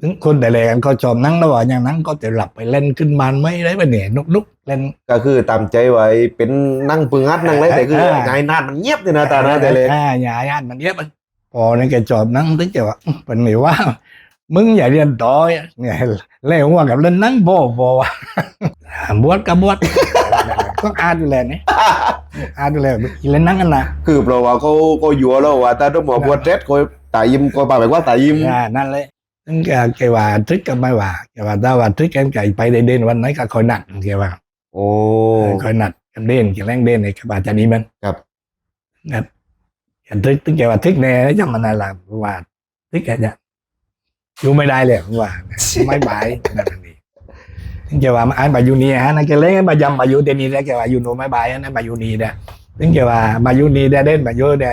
ถึงคนแต่แรกกันก็ชอบนั่งแล้วว่าอย่างนั้นก็จะหลับไปเล่นขึ้นมาไม่ได้ปะเนี่ยนุกนุกๆเล่น ก็คือตามใจไว้เป็นนั่งปึงงัดนั่งไรแต่คือเออไงนานมันเงียบเลยนะตานะแต่เลยอ่าอย่าย่านมันเยอะมันพอเนี่ยแกจอบนั่งถึงจะว่าอื้อเป็นไม่ว่า มึงอย่าเรียนต่อเนี่ยเล่นว่ากับเล่นนั่งโบโบวะบวชกับบวชก็อ่านอยู่แลนี่อ่านอยู่แลเล่นนั่งกันนะคือเพราะว่าเขาก็ยัวแล้วว่าถ้าต้องบอกบวชเร็ดก็ตายยิมก็ปาแบบว่าตายยิมอ่านั่นเลย ถึงแกแกว่าทึกก็ไม่ว่าแกว่าถ้าว่าทึกกันไก่ไปได้เด่นวันไหนก็คอยหนักแกว่า โอ้คอยหนักกันเด่นกันแรงเด่นในกบาจะนี้มันครับนะกันทึกถึงแกว่าทึกแน่แล้วจะมันอะไรว่าทึกแกจะอยู่ไม่ได้เลยว่าไม่บายนั่นนี่ถึงแกว่าอันบายูนีฮะนั่นแกเล่นบายำบายูเดนีได้แกว่ายูโนไม่บายนั่นบายูนีเด้ถึงแกว่าบายูนีได้เด่นบายูเด้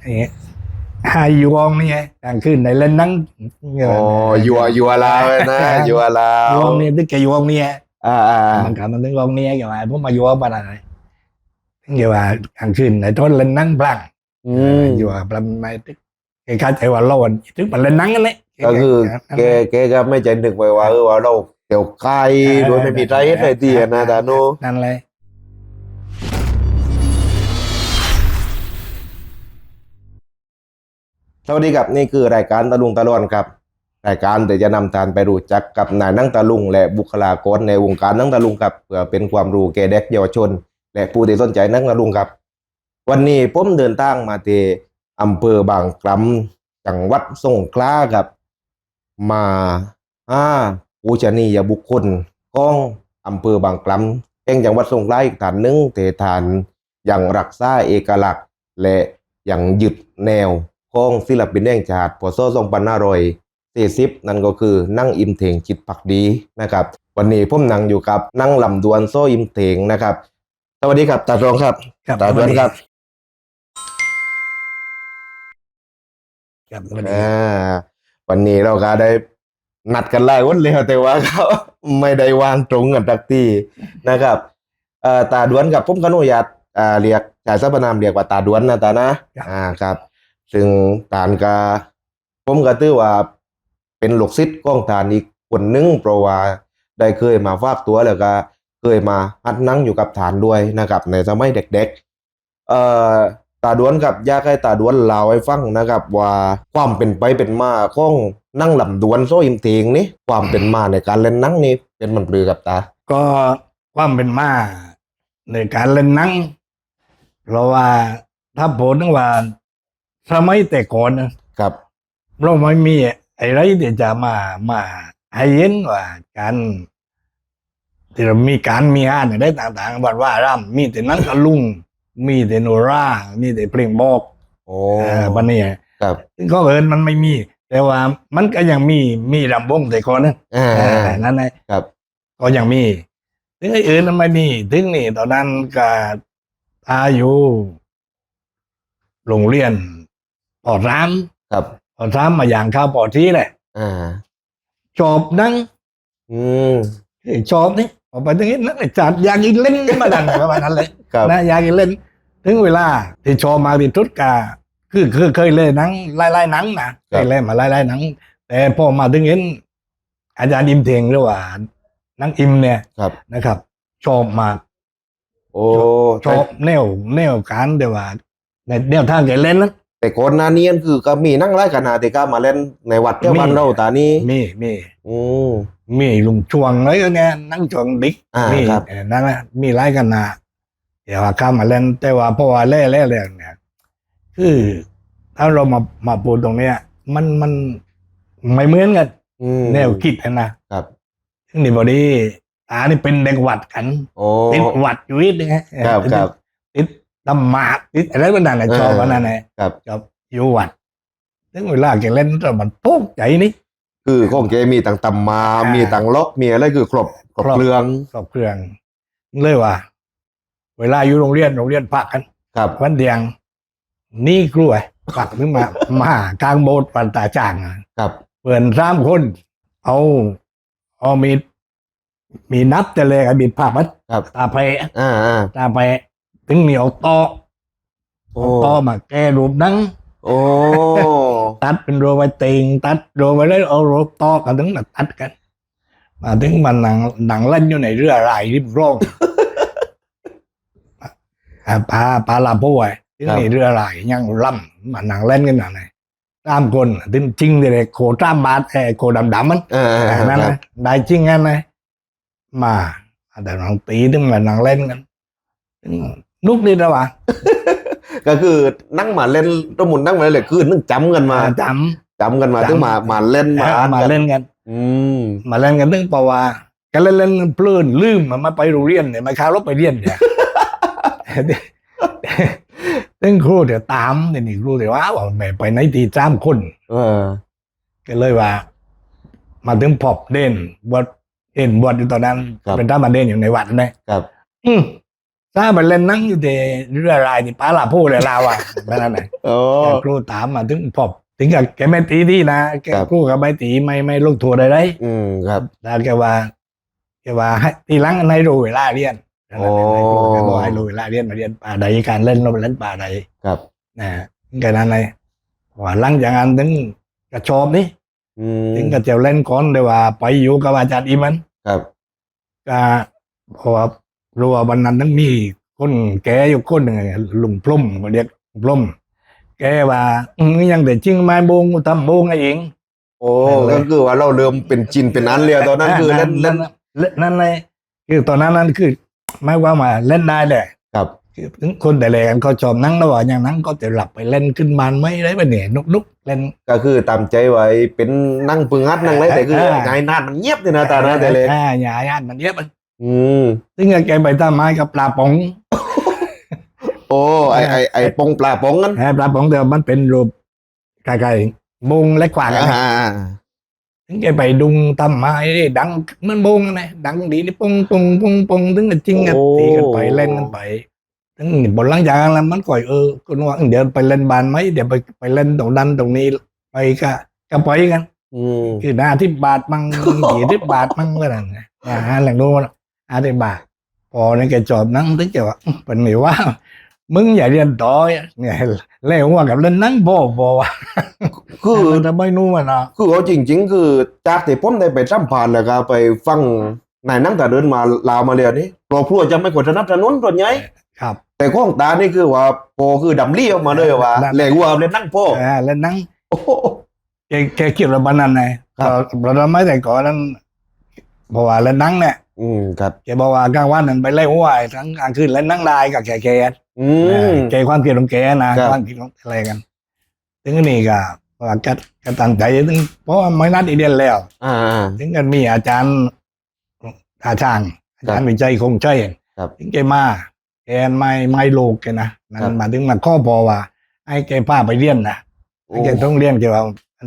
อย่างเงี้ย หายอยู่วงนี่ไงกลางคืนในเล่นนั่งโอ้ยัวยัวลาวเลยนะยัวลาววงนี่ตึกแกอยู่วงนี่อ่าอ่ามันกลับมันถึงวงนี่แกว่าพวกมาอยู่วงปานอะไรถึงแกว่ากลางคืนในต้นเล่นนั่งพลังอืมอยู่กับลำไม้ตึกแกเข้าใจว่าเราตึกมันเล่นนั่งกันเลยก็คือแกแกก็ไม่ใจนึกไว้ว่าเออว่าเราเกี่ยวไกลโดยไม่มีไรให้ตีนะตาโนนั่นเลย สวัสดีครับนี่คือรายการตะลุงตะลอนครับ รายการแต่จะนำทานไปรู้จักกับนายนั่งตะลุง และบุคลากรในวงการนั่งตะลุงครับเพื่อเป็นความรู้แก่เด็กเยาวชน และผู้ที่สนใจนั่งตะลุงครับ วันนี้ผมเดินทางมาที่อำเภอบางกลำจังหวัดสงขลาครับ มาห้าปูชนียบุคคลของอำเภอบางกลำแห่งจังหวัดสงขลาอีกฐานหนึ่งเตฐานอย่างรักษาเอกลักษณ์ และอย่างยึดแนว ของศิลปินแห่งชาติพศ2540นั่นก็คือนั่งอิมเถงจิตผักดีนะครับ วันนี้ผมนั่งอยู่กับนั่งลำดวนโซอิมเถงนะครับ สวัสดีครับตาตรงครับครับตาดวนครับครับสวัสดีอ่าวันนี้เราก็ได้นัดกันหลายวันเลยแต่ว่าเขาไม่ได้วางตรงกันสักทีนะครับเอ่อตาดวนกับผมขออนุญาตอ่าเรียกจ่ายสรรพนามเรียกว่าตาดวนนะตานะอ่าครับ ซึ่งตานก็ผมก็ถือว่าเป็นลูกศิษย์ของตานอีกคนหนึงเพราะว่าได้เคยมาฝากตัวแล้วก็เคยมาหัดนั่งอยู่กับฐานด้วยนะครับ ในสมัยเด็กๆเอ่อตาด้วนกับยากให้ตาด้วนเล่าให้ฟังนะครับ ว่าความเป็นไปเป็นมาของนั่งลำด้วนโซอิมเทงนี่ความเป็นมาในการเล่นนั่งนี่เป็นมันปลือกับตา ก็ความเป็นมาในการเล่นนั่งเพราะว่าถ้าผมนึกว่า สมัยแต่ก่อนนะครับเราไม่มีอะไรที่จะมามาให้เห็นว่าการที่เรามีการมีงานอะไรต่างๆวันว่าร่ำมีแต่หนังตะลุง มีแต่โนรา มีแต่เพลงบอกโอ้เออวันนี้ครับก็เอินมันไม่มี แต่ว่ามันก็ยังมีมีลำวงแต่ก่อนนะอ่าเออนั่นไงครับ ก็ยังมีถึงไอ้อื่นมันไม่มีถึงนี่ตอนนั้นก็อายุโรงเรียน ปอดร้ามครับปอดร้ามมาอย่างข้าวปอดที่แหละอ่าจอบนั่งอืมเอ้ยจอบนี่ออกไปถึงนี้นั่งจัดอยากกินเล่นมาดันประมาณนั้นเลยครับนะอยากกินเล่น ถึงเวลาที่ชอบมาที่ทุดกาคือคือเคยเล่นหนังไล่ไล่หนังนะเคยเล่นมาไล่ไล่หนัง แต่พอมาถึงเห็นอาจารย์อิมเทงหรือว่านังอิมเนี่ยครับนะครับ ชอบมากโอ้ชอบแนวแนวการเดี๋ยวว่าในแนวทางแกเล่นนั้น แต่ก่อนหน้านี้คือก็มีนั่งไล่กันนาแต่ก็มาเล่นในวัดเที่ยวบ้านมีเราตานี้มีมีอืมมีลุงชวงอะไรก็ไงนั่งชวงดิกอ่ามีครับเออนั่นแหละมีไล่กันนะเดี๋ยวว่าเข้ามาเล่นแต่ว่าเพราะว่าเล่เล่เล่เนี่ยคือถ้าเรามามาพูดตรงเนี้ย มันมันไม่เหมือนกันอืมแนวคิดนะนะครับซึ่งนี่บอดีตานี่เป็นเด็กวัดกันโอ้ติดวัดอยู่นิดนึงฮะครับครับ ติดตำหมากติดอะไรแบบนั้นนะชอบเอออันนั้นนะครับ ชอบอยู่วัดถึงเวลาแกเล่นแล้วมันโป๊กใจนี่คือของแกมีต่างตำมาอ่ามีมีต่างล็อกมีอะไรคือครบครบครบเครื่องสอบเครื่องเลยว่า เวลาอยู่โรงเรียนโรงเรียนพักกัน ครับ วันเดียง นี่กล้วยพักถึงมา มากลางโบสถ์ปันตาจ้างอะครับเปิดสามคน เอาเอามีดมีนับแต่เลยกับมีดผักมันครับตาไปอ่าอ่าตาไป ถึงเหนียวตอโอ้ เอาตอมาแก้รูปหนัง โอ้ ตัดเป็นโรไว้เติงตัดโรไว้แล้วเอาโรตอกกันถึงมาตัดกัน มาถึงมันหนังหนังเล่นอยู่ในเรือรายริมร่องอ่าปลาปลาลาโป้ไอ้ที่นี่เรือรายยังล่ำมาหนังเล่นกันหนังไหนตามคนถึงจริงเลยโคตรามบาทไอ้โคดำดำๆมันอ่านั่นครับนะได้จริงกันนะมาแต่หนังตีถึงมาหนังเล่นกัน นุกดีนะวะก็คือนั่งมาเล่นตมุนนั่งมาเล่นเลยคือนึกจำกันมาจจำกันมาจำถึงมามาเล่นำมามาเล่นกัน อืมมาเล่นกันนึงเพราะว่ากันเล่นเล่นเพลินลืมมันมาไปโรงเรียนเนี่ยมาคารบไปเรียนเนี่ยตึงครูเดี๋ยวตามเดี๋ยวนี่ครูเดี๋ยวว่าว่าแม่ไปไหนตีจ้ามคน เออ ก็เลยว่า มาถึงพอบเด่นบวชเด่นบวชอยู่ตอนนั้น เป็นท่ามาเด่นอยู่ในวัดนะครับ อืม ถ้าไปเล่นนั่งอยู่แต่เรือรายนี่ป้าลาพูดเลยลาวอะแบบนั้นไหนโอ้แกครูถามมาถึงพอบถึงกับแกไม่ตีที่นะแกครับครูกับไม่ตีไม่ไม่ลงทัวร์ได้ไรอืมครับแล้วแกว่าแกว่าให้ทีหลังให้รู้เวลาเรียนนั่นแหละโอ้แกบอกให้รู้เวลาเรียนมาเรียนป่าใดการเล่นเราไปเล่นป่าใดครับนะแค่นั้นเลยว่าหลังจากนั้นถึงกระชอบนี่อืมถึงกระเจียวเล่นก่อนเลยว่า ไปอยู่กับอาจารย์อีมันครับก็เพราะว่า รู้ว่าวันนั้นต้องมีคนแกอยู่คนหนึ่งลุงพลุ่มเขาเรียกลุงพลุ่มแกว่าอืมยังแต่จริงไม้บงทำบงไอ้เองโอ้นั่นเลยก็คือว่าเราเริ่มเป็นจินเป็นอันเรียวตอนนั้นคือเล่นเล่นเล่นนั่นเลยคือตอนนั้นนั่นคือไม่ว่ามาเล่นได้แหละครับคือถึงคนแต่แรกเขาชอบนั่งแล้วว่าอย่างนั้นก็จะหลับไปเล่นขึ้นมาไม่ได้ปะเนี่ยนุกนุกๆเล่นก็คือตามใจไว้เป็นนั่งปึงงัดนั่งไรแต่คือเออไงนานมันเงียบเลยนะตานะแต่เล็กอ่าอย่าญาติมันเยอะมัน อืม ซึ่งแกไปตามไม้กับปลาป๋องโอ้ไอไอไอปงปลาปงนั้นแอบปลาป๋องเดียวมันเป็นรูปไก่ๆบงเล็กกว่ากันอ่าถึงแกไปดุงตามไม้นี่ดังเหมันบงนะดังดีนี่ปงปงปงปงถึงจะจริงกันตีกันไปเล่นกันไปถึงบนหลังจากนั้นแล้วมันก่อยเออก็ว่าเดี๋ยวไปเล่นบานไหมเดี๋ยวไปไปเล่นตรงนั้นตรงนี้ไปก็ก็ไปกัน อืม คือหน้าที่บาทมั่งกี่ที่บาทมั่งก็นั่นนะอ่าหาแหล่งรู้ว่าอาที่บาทพอในแกจอบนั่งถึงแกว่าอื้อเป็นไม่ว่า มึงอย่าเรียนต่อเนี่ยเล่ว่ากับเล่นนั่งบ่บ่ว่าคือทำไมนู่นมันอะคือเอาจริง ๆ คือจากที่ผมได้ไปสัมภาษณ์แล้วก็ไปฟังนายนั่งแต่เดินมาลาวมาเรียนี่ครอบครัวจะไม่ควรสนับสนุนตัวใหญ่ครับ แต่ข้องตานี่คือว่าโปคือดำเลี้ยวมาเลยว่านั่นแหลกวัวเลยนั่งพ่ออ่าเล่นนั่งโอ้โหแกแกคิดว่าบ้านนั้นไงครับเราเราไม่แต่ก่อนนั้นเพราะว่าเล่นนั่งเนี่ย อืมครับแกบอกว่ากลางวันนั้นไปเล่นหัวไอ้ทั้งกลางคืนเล่นนั่งได้กับแกแกอืมแกความคิดของแกนะครับความคิดของอะไรกันถึงนี่ก็ว่าแกแกตั้งใจถึงเพราะว่าไม่นัดอีเดียนแล้ว อ่าถึงกันมีอาจารย์อาจารย์อาจารย์วิจัยคงใช่ครับถึงแกมาแกไม่ไม่โลกแกนะนั่ครับนมาถึงมาข้อพอว่าให้แกพาไปเรียนนะโอ้ให้แกต้องเรียนแกว่า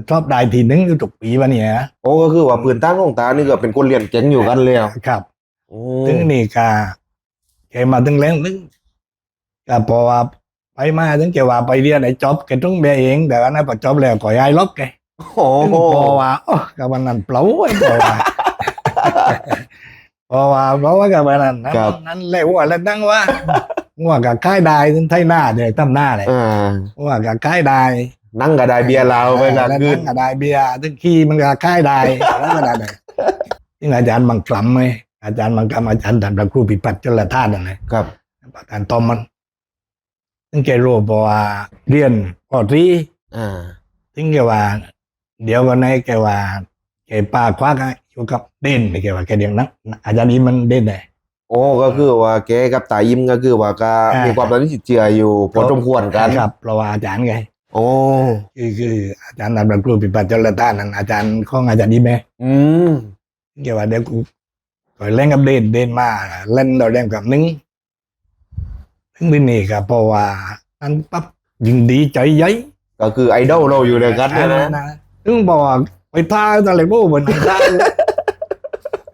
ชอบได้ทีหนึงอยู่ทุกปีวะเนี่ยโอ้ก็คือว่าปืนตั้งข้องตานี่ก็เป็นคนเรียนเก่งอยู่กันแล้วครับโอ้ถึงนี่ก็แกมาถึงแล้วนึงก็พอว่าไปมาถึงแกว่าไปเรียนไอ้จอบแกต้องเรียนเองแต่ว่านั้นพอจอบแล้วก็ย้ายล็อกแกโอ้ถึงโหพอว่าโอ้กับวันนั้นเปล่าไอ้พอว่าพอว่าเพราะว่ากับวันนั้นนั้นนั้นเลยว่าแล้วตั้งว่าว่ากับค่ายได้ถึงไทยหน้าเดี๋ยวตั้มหน้าเลยอ่าว่ากับค่ายได้ นั่งก็ได้เบียร์ลาวไปก็แล้วคือนั่งกับได้เบียร์ถึงขี้มันกับค่ายได้แล้วก็ได้เลยที่อาจารย์บางคำไหมอาจารย์บางคำอาจารย์ดันพระครูปิปัตรจลธาตุนั่นแหละครับประธานตอมมันถึงแกรู้บอกว่าเรียนปอตรีอ่าถึงแกว่า เดี๋ยววันไหนแกว่าแกป้าคว้ากันอยู่กับเด่นแกว่าแกเดียงนักอาจารย์นี้มันเด่นเลยโอ้ก็คือว่าแกกับตายิ้มก็คือว่าก็อ่ามีมีความตอนนี้จิตเจืออยู่พอสมควรกันครับเพราะว่าอาจารย์ไง โอ้คือคืออาจารย์ดันพระครูปิปัตรจลธาตุนั่นอาจารย์ของอาจารย์นี้ไหมอืมแกว่าเดี๋ยวกูก็เล่นกับเด่นเด่นมาเล่นเราเล่นกับนึงถึงที่นี่ก็เพราะว่านั้นปั๊บยิงดีใจใหญ่ก็คือไอดอลเราอยู่เลยกันเนี่ยนะนะถึงบอกว่าไปท่าตะเลยโบ้บนท่า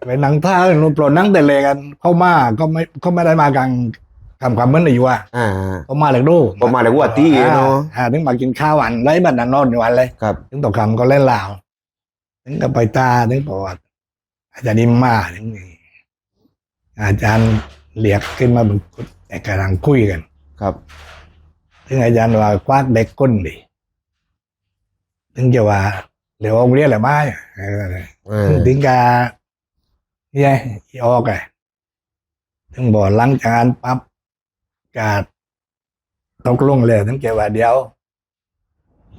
ไปนั่งท่าลงปลดนั่งแต่เลยกัน เข้ามาก็ไม่เขาไม่ได้มากลาง ทำความเหมือนอยู่ว่าอ่าเขามาเลยโดูเขามาเลยว่าตี้เนอะอ่าถึงมากินข้าววันไรบัดนั้นนอนอยู่วันเลยครับถึงตกคำก็เล่นลาวถึงก็ไปตาถึงบอกว่าอาจารย์นิมมาถึงนี่อาจารย์เรียกขึ้นมาบนกุฏแต่กำลังคุยกัน ครับถึงอาจารย์ว่าควักเด็กก้นดิถึงจะว่าเดี๋ยวเอาเรียนอะไรมาเออเออถึงกาเนี่ยอีออกไงถึงบอกหลังจากนั้นปั๊บ กาตกลงเลยถึงแกว่าเดี๋ยว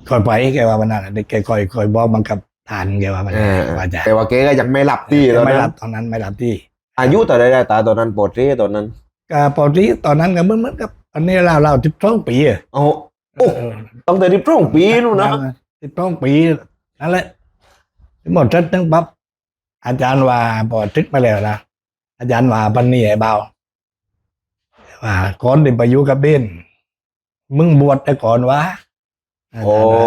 คอยไปแกว่ามันนั่นน่ะเด็กแกคอยคอยบอกบังคับทานแกว่ามันเออว่าจะแต่ว่าเก๋ก็ยังไม่หลับที่ตอนไม่นั้รันบตอนนั้นไม่รับที่ อายุต่อได้ได้ตาตอนนั้นปวดเรีตอนนั้นก็ปกติตอนนั้นก็เหมือนเหมือนกับอันนี้เราเราทิบสองปีอะเอา โอ้ต้องแต่ที่พร่องปีนู่นนะทิบสองปีนั่นแหละหมดทัดตั้งปั๊บอาจารย์ว่าพอทึกมาแล้วนะอาจารย์ว่าปันนี่ไอ้เบา ว่าก่อนที่ไปอยู่กับเบนมึงบวชแต่ก่อนวะอาโอ้จารย์ว่า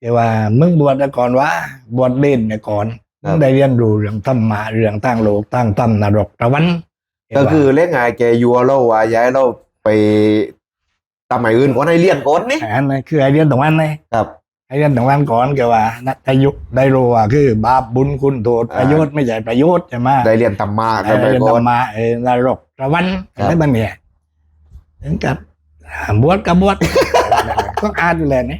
แต่ว่ามึงบวชแต่ก่อนวะบวชเบนแต่ก่อนครับมึงได้เรียนรู้เรื่องธรรมะเรื่องตั้งโลกตั้งตั้มนรกตะวัน ก็คือเล่นไงแกยัวเราว่าย้ายเราไปตามหมายอื่นก่อนให้เรียนก่อนนี่อันนั้นคือไอเรียนตรงนั้นเลยครับ ไอเรียนตรงนั้นก่อนก็ว่านัได้ยุได้รู้ว่าคือบาปบุญคุณโทษอ่าประโยชน์ไม่ใช่ประโยชน์ใช่ไหมได้เรียนธรรมะไอกันไปเรียนก่ธอรนรมะเออนรกตะวันครับอะไรบ้างเนี่ยถึงกับอ่าบวชกับบวชก็อ่านอยู่แล้วนี่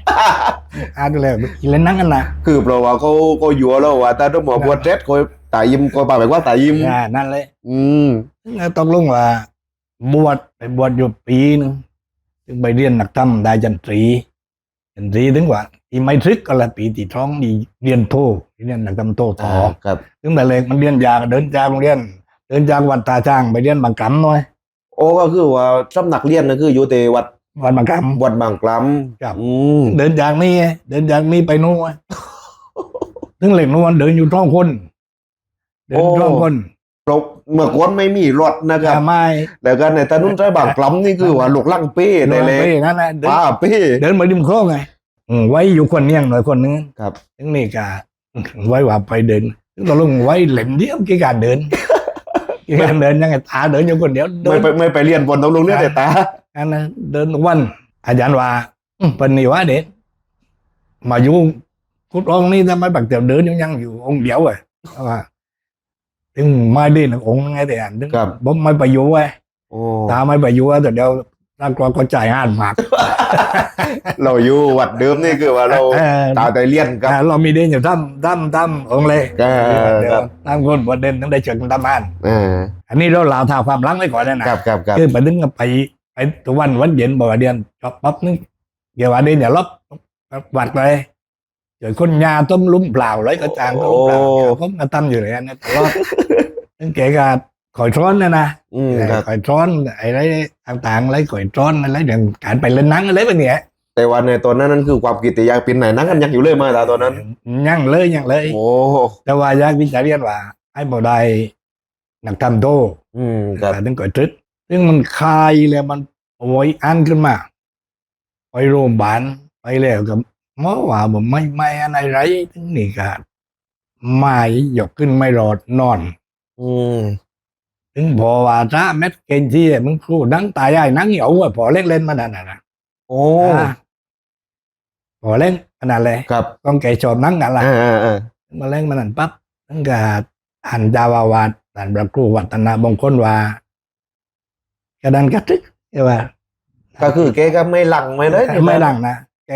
อ่านอยู่แล้วเล่นนั่งกันนะคือเพราะว่าเขาเขายัวเราว่าถ้าต้องบอกบวชเร็ดเขาตายยิ้มก็ปาแบบว่าตายยิ้มอ่านั่นเลย อืมแล้วต้องลงว่า บวชไปบวชอยู่ปีหนึงถึงไปเรียนหนักธรรมได้จันทรีจันท รีถึงว่าอีไม่ทริกก็ละปีที่ท้องดีเรียนโทเรียนหนักธรรมโทต่อครับถึงแต่เล็กมันเรียนยากเดินจากโรงเรียน เดินจากวัดตาช่างไปเรียนบางกำหน่อย โอ้ก็คือว่าสำนักเรียนนะคืออยู่แต่วัดวัดบางกวัดบางกลครับำอืมำเดินจากนี่เดินจากนี่ไปนู่นถึงเหล็กนู่นเดินอยู่ท้องคนเดินท้องคน เราเมื่อก่อนไม่มีรถนะครับจะไม่แล้วก็ในถนนใจบางกลำนี่คือว่าลูกลังเป้เดิได้นเลไปยนั่นนะเดินป้าเป้เดินมาริมโค้งไงอืมไว้อยู่คนเนี้ยงหน่อยคนนึงครับถึงนี่กะไว้ว่าไปเดินถึงตกลงไว้เหล่มเดียวกี่การเดินกี่การเดินยังไงตาเดินอยู่คนเดียวเดิไม่นไปไม่ไปเรียนบนต้องลงเรียนแต่ตาอันนั้นเดินทุกวัน อาจารย์ว่าอืมเป็นนี่วะเด็กมาอยู่กุดองค์นี่ทำไมบักเตียวเดินยังยังอยู่องค์เดียวอะเพราะว่า ถึงไม่ได้หนึ่งองค์ไงแต่อันถึงครับผมไม่ไปอยู่ไว้โอ้ตาไม่ไปอยู่แต่เดี๋ยวร่างกายก็จ่ายห้านหมากเราอยู่วัดเดิมนี่คือว่าเราเออตาแต่เรียนครับ อ่าเรามีเด่นอยู่ตั้มตั้มตั้มองค์เลยเออเดี๋ยครัวบตั้มคนบวชเด่นต้องได้เชิญตั้มอ่านเอออันนี้เราลาวท่าความรังไว้ก่อนเลยนะครับครับครับคือไปถึงก็ไปไปทุกวันวันเย็นบอกว่าเดือนจบปั๊บนึงเกี่ยวว่าเดือนอย่าลบวัดเลย เจอคนยาต้มลุ่มเปล่าเลยก็จางต้มเปล่าผมก็ตั้มอยู่เลยอันนี้ตลอดตั้งแกก็คอยช้อนนะนะอืมครับคอยช้อนอะไรต่างๆอะไรคอยช้อนอะไรอย่างการไปเล่นหนังอะไรแบบเนี้ยแต่ว่าในตอนนั้นนั่นคือความกิตติยาเป็นไหนนั่งกันยังอยู่เลยมาตาตอนนั้นยังเลยยังเลย โอ้แต่ว่าอยากวิจารณ์ว่าไอ้บ่ได้นักทำโตอืมครับถึงก่อยทึกซึ่งมันคลายแล้วมันโอยอันขึ้นมาไปโรงพยาบาลไปแล้วกับ หมอว่าผมไม่ไม่อะไรไรถึงนี่ก็ไม่ยกขึ้นไม่รอดนอน อืมถึงพอว่าถ้าเม็ดเกนที่มึงครูนังตายายนังเหยวอะพอเล่นเล่นๆมานั่นน่ะนะโอ้อ่าพอเล่นขนาดเลยครับต้องแกชอบนังกันละอ่าอ่าอ่ามาเล่นมานั่นปั๊บตั้งแต่อ่านดาวาวาดอ่านพระครูวัฒนาบงคลว่ากระดันกระทึกแกว่า ก็คือแกก็ไม่หลังไม่เลยไม่ดังนะแก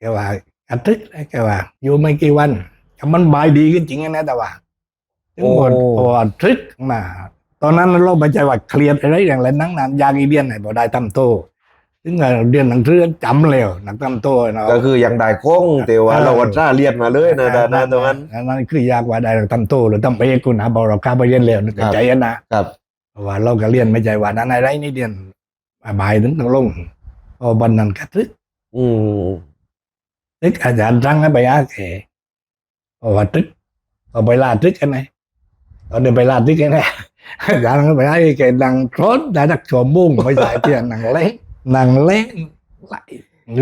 แกว่ากระทึกแกว่า อยู่ไม่กี่วันแต่มันบายดีขึ้นจริงนะแต่ว่าถึงหมดพอทริกมาตอนนั้นเราไม่ใจว่าเครียดอะไรอย่างไรนั่งนานยากอีเดียนไหนบ่ได้ทำโตถึงเรียนหนังสือจำเร็วหนังทำโตเนาะก็คือยังได้คงแต่ว่าเราวัดร่าเรียนมาเลยนะตานะตรงนั้นนั่นคือยากกว่าได้ทำโตหรือทำไปเอกคุณนะบอกเราข้าไปเรียนเร็วนึกครับใจนะครับเพราะว่าเราก็เรียนไม่ใจว่านั้นอะไรนี่เรียนบ่ายถึงต้องลงพอบันนั้นกระทึกอืม ทึกอาจารย์สั่งให้ไปอาแขพอว่าทึกพอไปลาดทึกกันไงตอนเดินไปลาดทึกกันไงอาจารย์ก็ไปให้แกดังโครนได้ดักชมบุ้งไปใส่เตียนหนังเล็กหนังเล็กไหล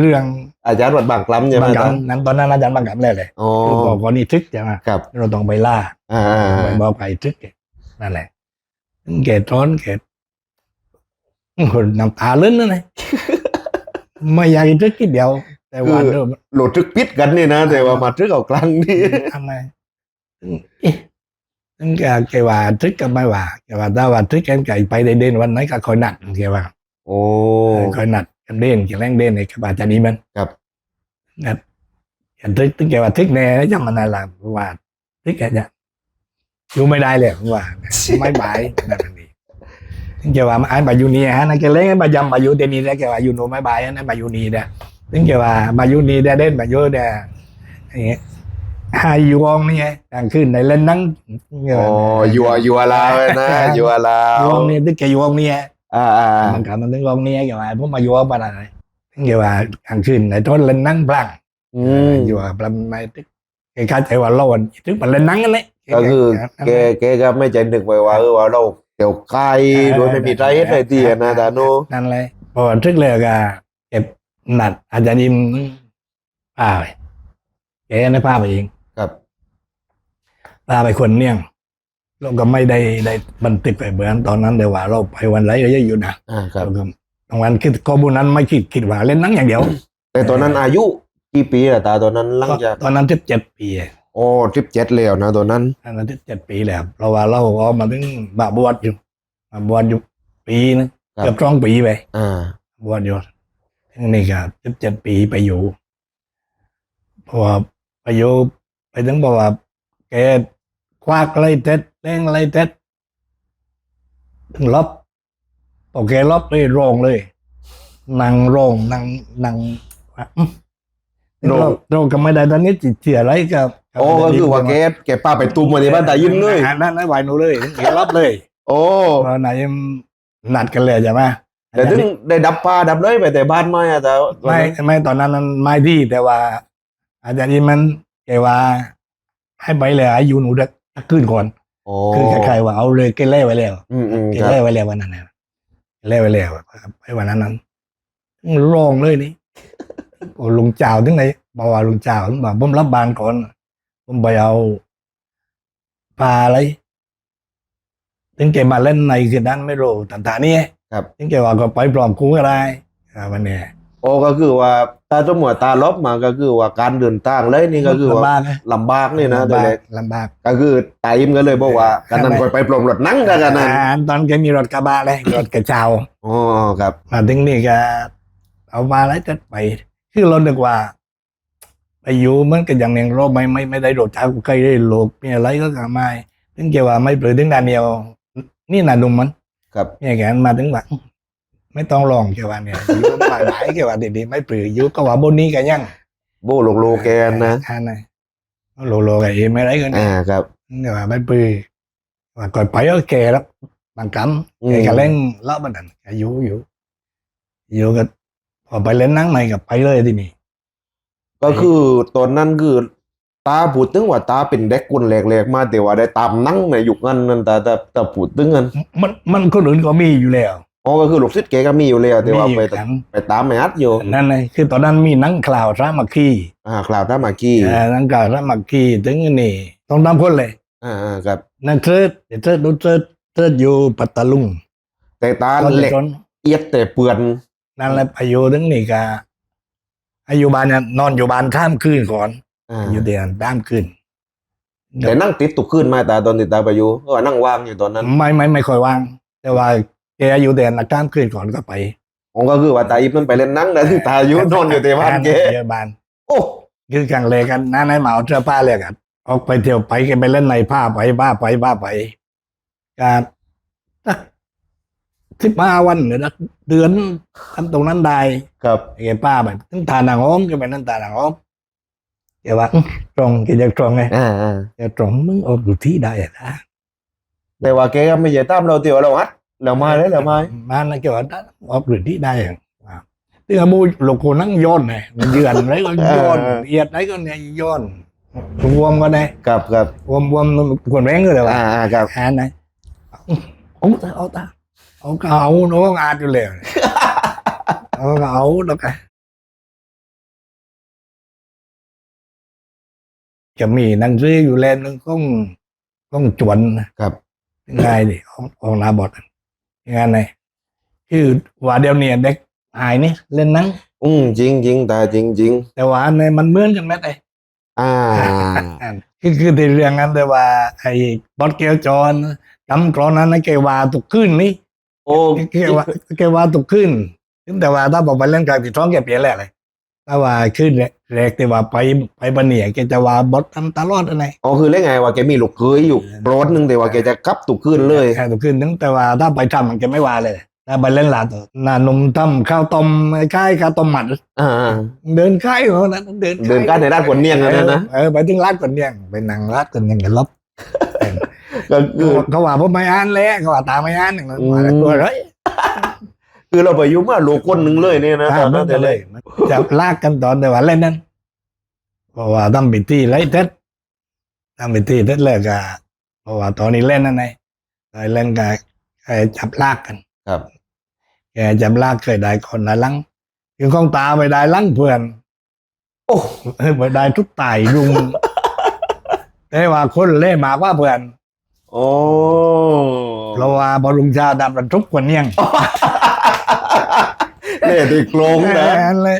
เรื่องอาจารย์วัดบางกลำใช่ไหมบางตากำนั้นตอนนั้นอาจารย์บางกำเลยเลยอ๋อคือบอกก่อนนี่ทึกใช่ไหมครับเราต้องไปล่าอ่าอ่าไปอ่าบอกไปทึกนั่นแหละเกตร้อนเกตคนน้ำตาเล่นนั่นเลยไม่อยากจะทึกทีเดียว แต่ว่าเดิมโหลดทึกปิดกันนี่นะ แต่ว่ามาทึกเอากลางนี่ทำไมเอ๊ะตั้งแต่แกว่าทึกก็ไม่ว่าแกว่าถ้าว่าทึกกันไก่ไปได้เด่นวันไหนก็คอยนัดแกว่า โอ้คอยนัดกันเด่นแกแรงเด่นไอ้กบาจะนี้มันครับนัดอย่าทึกทึกแกว่าทึกแน่แล้วจะมันอะไรว่าทึกแกจะอยู่ไม่ได้เลยว่าไม่บายนั่นนี่ถึงแกว่าอันบายูนีฮะนั่นแกเล่นบายำบายูเดนีแล้วแกว่ายูโนไม่บายนั่นบายูนีเด้ ถึงแกว่าบายูนีเด้เด่นบายูเด้อย่างเงี้ยหายยูองนี่ไงกลางคืนในเล่นนั่งอ๋อยัวยัวลาวนะยัวลายูวองนี่ถึงแกยูองนี่ไงอ่าอ่ามันกลับมันถึงองนี่แกว่าพวกมายูองมาอะไรถึงแกว่ากลางคืนในทนเล่นนั่งพลังอืมอยู่กับลำไม่ตึกแกเข้าใจว่าเราอะตึกมันเล่นหนังกันเลยก็คือแกแกก็ไม่ใจนึกไว้ว่าเออว่าเราเกี่ยวไกลโดยไม่มีไรเหตุใดที่นะตาโนนั่นเลยพอทึกเลยก็เก็บ หนัดอาจารย์ยิมพาไปแกได้พาไปเองครับพาไปคนเนี่ยงเราก็ไม่ได้ได้บันทึกไปเหมือนตอนนั้นแต่ว่า เราไปวันไรก็เยอะอยู่นะอ่าครับเราก็ตรงวันคิดข้อมูลนั้นไม่คิดคิดว่าเล่นหนังอย่างเดียว แต่ตอนนั้นอายุกี่ปีอะตาตอนนั้นหลังจากตอนนั้นสิบเจ็ดปีโอ้ทริปเจ็ดแล้วนะตอนนั้นตอนนั้นสิบเจ็ดปีแล้วเพราะว่าเราเอามาถึงบาบวชอยู่มาบวชอยู่ปีนึงครับเกือบสองปีไปอ่าบวชอยู่ทั้ง นี้ก็สิบเจ็ดปีไปอยู่เพราะว่าไปอยู่ไปถึงบอกว่าแกควักอะไรเท็ดเล่งอะไรเท็ดถึงลบพอแกลบเลยโรงเลยนั่งโรงนั่งนั่งว่าอื้อโรงเราเราก็ไม่ได้ตอนนี้จิตเสียอะไรกับโอ้ก็คือว่าแกแกป้าไปตุ้มมาที่บ้านตายิ้มเลยนั่นนั่นไหวหนูเลยแกลบเลย โอ้เพราะนายมนัดกันเลยใช่ไหม แต่ถึงได้ดับป้าดับเลยไปแต่บ้านไม่อะแต่ตอนไม่นั้นไม่ตอนนั้นมันไม่ที่แต่ว่า อาจารย์นี่มันแกว่า ให้ไปเลยอายุหนูเด็กขึ้นก่อนโอ้คือใครๆว่าเอาเลยแกเล่ไว้แล้วอืมอืมแกครับเล่ไว้แล้ววันนั้นนะเล่ไว้แล้วไปวันนั้นนั้นร้องเลยนี่โอ้ลุงเจ้าถึงไหนบอกว่าลุงเจ้าถึงบอกผมรับบานก่อนผมไปเอาปลาอะไรถึงแกมาเล่นในคืนนั้นไม่รู้ต่างๆนี่ ครับถึงแกว่าก็ไปปลอมคู่ก็ได้อ่าวันนี้โอ้ก็คือว่าตาจมวตาลบมาก็คือว่าการเดินทางเลยนี่ก็คือว่าลำบากนะลำบากนี่นะลำแต่บากเล็กลำบาก ก็คือตายิ้มก็เลยบอกว่ากันนั้นใช่ไหมคอยไปปลอมรถนั่งกันกันนั้นอ่าตอนแกมีรถกระบะเลย รถกระเช้าอ๋อครับ มาถึงนี่ก็เอามาแล้วจะไป คือเรานึกว่าไปอยู่เหมันก็อย่างหนึ่งเราไม่ไม่ไม่ได้รถช้าใครได้โลกมีอะไรก็กไม่ถึงแกว่าไม่เปลือถึงดานเดียว นี่นาดุมมัน ครับเนี่ยแกมาถึงว่าไม่ต้องลองแกว่าเนี่ยอยู่หลายหลายแกว่าดีๆไม่เปลืออยู่ก็ว่าบนนี้กันยังโบโลกโลแกนนะอ่านะโลโลกันเองไม่ไรกันอ่าครับเนี่ยว่าไม่ปือว่าก่อนไปก็แก่แล้วบางคำอืมแกก็เล่นเล่าบันดันอายุอยู่อยู่ก็พอไปเล่นหนั่งใหม่กับไปเลยที่นี่ก็คือตอนนั้นคือ ตาพูดถึงว่าตาเป็นเด็กคนแหลกๆมาแต่ว่าได้ตามนั่งในยุคนั้นนั่นแต่แต่แต่พูดถึงกันมันมันคนอื่นก็มีอยู่แล้วอ๋อก็คือลูกศิษย์แกก็มีอยู่แล้วแต่ว่ามีไปกันไปตามไม่อัดอยู่นั่นเลยคือตอนนั้นมีหนังคลาวรามาคีอ่าคลาวท่ามากี้เอ่อหนังคลาวรามาคีถึงนี่ต้องตามคนเลยอ่าอ่าครับนั่นเทิดเทิดดูเทิดเทิดอยู่ปัตตาลุงแต่ตาตอนเหล็กจนเอียดแต่เปื่อนนั่นแหละอายุถึงนี่ก็อายุบ้านเนี่ยนอนอยู่บ้านข้ามคืนก่อน อ่าอยู่เดียนข้ามคืนแต่นั่งติดตุกขึ้นมาตาตอนติดตาไปอยู่ก็ว่านั่งว่างอยู่ตอนนั้น ไม่ไม่ไม่ค่อยว่าง แต่ว่าแกอยู่แต่นักกล้ามคืนก่อนก็ไปผมก็คือว่าตาอิบนั่นไปเล่นหนั่งแต่ที่ตาอยู่นอนอยู่แต่บ้านแกเยอะบ้านโอ้คือกังเลกันน้าในเหมาเสื้อผ้าเลยกันออกไปเที่ยวไปแกไปเล่นในผ้าไปบ้าไปบ้าไปการสักสิบห้าวันหรือสักเดือนทำตรงนั้นได้ครับแกป้าไปตั้งตาหนังอ้อมแกไปนั่งตาหนังอ้อม แกว่าอื้อตรงแกจะตรงไงอ่าอ่าแกตรงมึงออกอยู่ที่ได้อะนะแต่ว่าแกก็ไม่ใช่ตามเราเตียวเราฮัดเรามาเลยเรามามานะแกว่าออกอยู่ที่ได้อะอ่าที่อามูหลกโคนั่งย้อนไงมันเยือนอะไรก็ย้อนเอียดอะไรก็เนี่ยย้อนรวมก็ได้ครับครับวมวมคนแรงก็เลยว่าอ่าอ่าครับอ่านไหนเอาตาเอาตาเอาก็เอาน้องอาดอยู่เลยเอาก็เอาแล้วกัน จะมีหนังสืออยู่แลนหนึงก้องก้องจวนนะครับง่ายดิออกออกหนาบอดงานไหนคือว่าเดี๋ยวนี้เด็กหายนี่เล่นหนังอืมจริงจริงตาจริงจริงแต่ว่าอันในมันเหมือนกันไหมแต่อ่าคือคือในเรื่องนั้นแต่ว่า ไอ้บอสเกลจอนจำกรอนนั้นนะแกว่าตุกขึ้นนี่โอ้แกว่าแกว่าตุกขึ้นถึงแต่ว่าถ้าบอกไปเล่นกลางติดท้องแกเปลี่ยนแหละเลย แต่ว่าขึ้นแรกแต่ว่าไปไปบันเนี่ยแกจะว่าบดทำตลอดอะไรอ๋อคือเรื่องไงว่าแกมีลูกเคยอยู่โปรดหนึงแต่ว่าแกจะกลับตุกขึ้นเลยแค่ตัวขึ้นนึงแต่ว่าถ้าไปทำมันจะไม่ว่าเลยถ้าไปเล่นหลานตัวหน้านมทำข้าวต้มใกล้ข้าวต้มหมัด อ่าเดินค่ายเขานั้นเดินเดินใกล้ในร้านขนเนียงนั่นนะนะเออไปถึงร้านคนเนียงไปนั่งร้านคนเนียงกันลบก็คือเขาว่าผมไม่อ่านแล้วเขาว่าตาไม่อ่านอย่างนั้นอืมว่าตัวเฮ้ย คือเราไปยุ่งมาลูกคนหนึ่งเลยเนี่ยนะตอ่าอนมันั้นนจะแต่เลเลยยจะลากกันตอนแต่ว่าเล่นนั้นเพราะว่าทำพิธีไล่เท็ดทำพิธีเท็ดเลยก็เพราะว่าตอนนี้เล่นนั่นไงไอ้เล่นก็ไอ้จับลากกัน ครับแกจับลากเคยได้คนละลังคือของตาไปได้ลังเพื่อน โอ้เฮ้ยไปได้ทุกตายรุงแต่ว่าคนเล่มากกว่าเพื่อน โอ้เพราะว่าบอลุงชาดำมันทุกคนเนียง เนี่ยตีโครงนะอนเลย